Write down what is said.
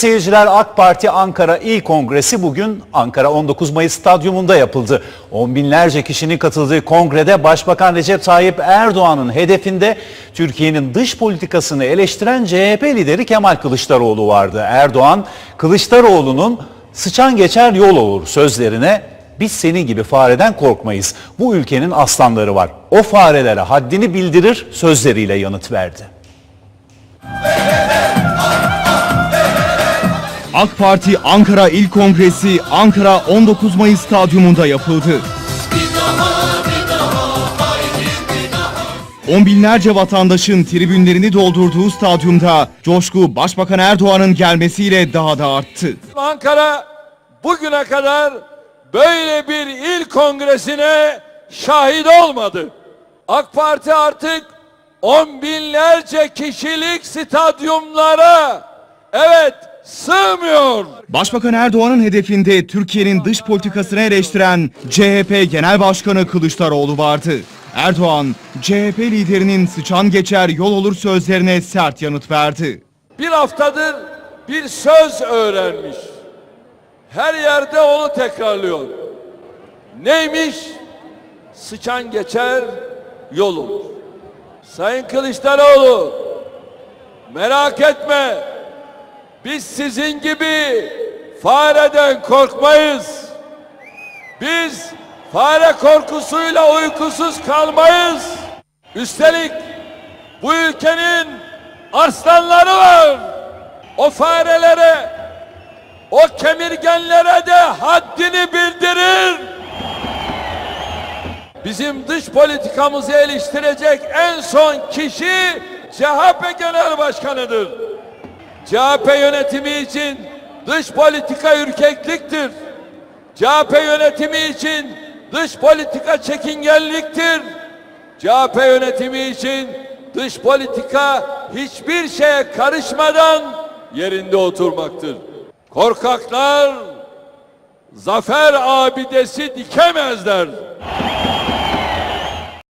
Seyirciler AK Parti Ankara İl Kongresi bugün Ankara 19 Mayıs Stadyumunda yapıldı. On binlerce kişinin katıldığı kongrede Başbakan Recep Tayyip Erdoğan'ın hedefinde Türkiye'nin dış politikasını eleştiren CHP lideri Kemal Kılıçdaroğlu vardı. Erdoğan, Kılıçdaroğlu'nun sıçan geçer yol olur sözlerine biz senin gibi fareden korkmayız. Bu ülkenin aslanları var. O farelere haddini bildirir sözleriyle yanıt verdi. AK Parti Ankara İl Kongresi Ankara 19 Mayıs Stadyumunda yapıldı. On binlerce vatandaşın tribünlerini doldurduğu stadyumda coşku Başbakan Erdoğan'ın gelmesiyle daha da arttı. Ankara bugüne kadar böyle bir il kongresine şahit olmadı. AK Parti artık on binlerce kişilik stadyumlara evet sığmıyor. Başbakan Erdoğan'ın hedefinde Türkiye'nin dış politikasını eleştiren CHP Genel Başkanı Kılıçdaroğlu vardı. Erdoğan, CHP liderinin sıçan geçer yol olur sözlerine sert yanıt verdi. Bir haftadır bir söz öğrenmiş. Her yerde onu tekrarlıyor. Neymiş? Sıçan geçer, yol olur. Sayın Kılıçdaroğlu, merak etme. Biz sizin gibi fareden korkmayız. Biz fare korkusuyla uykusuz kalmayız. Üstelik bu ülkenin arslanları var. O farelere, o kemirgenlere de haddini bildirir. Bizim dış politikamızı eleştirecek en son kişi CHP Genel Başkanı'dır. CHP yönetimi için dış politika ürkekliktir. CHP yönetimi için dış politika çekingenliktir. CHP yönetimi için dış politika hiçbir şeye karışmadan yerinde oturmaktır. Korkaklar zafer abidesi dikemezler.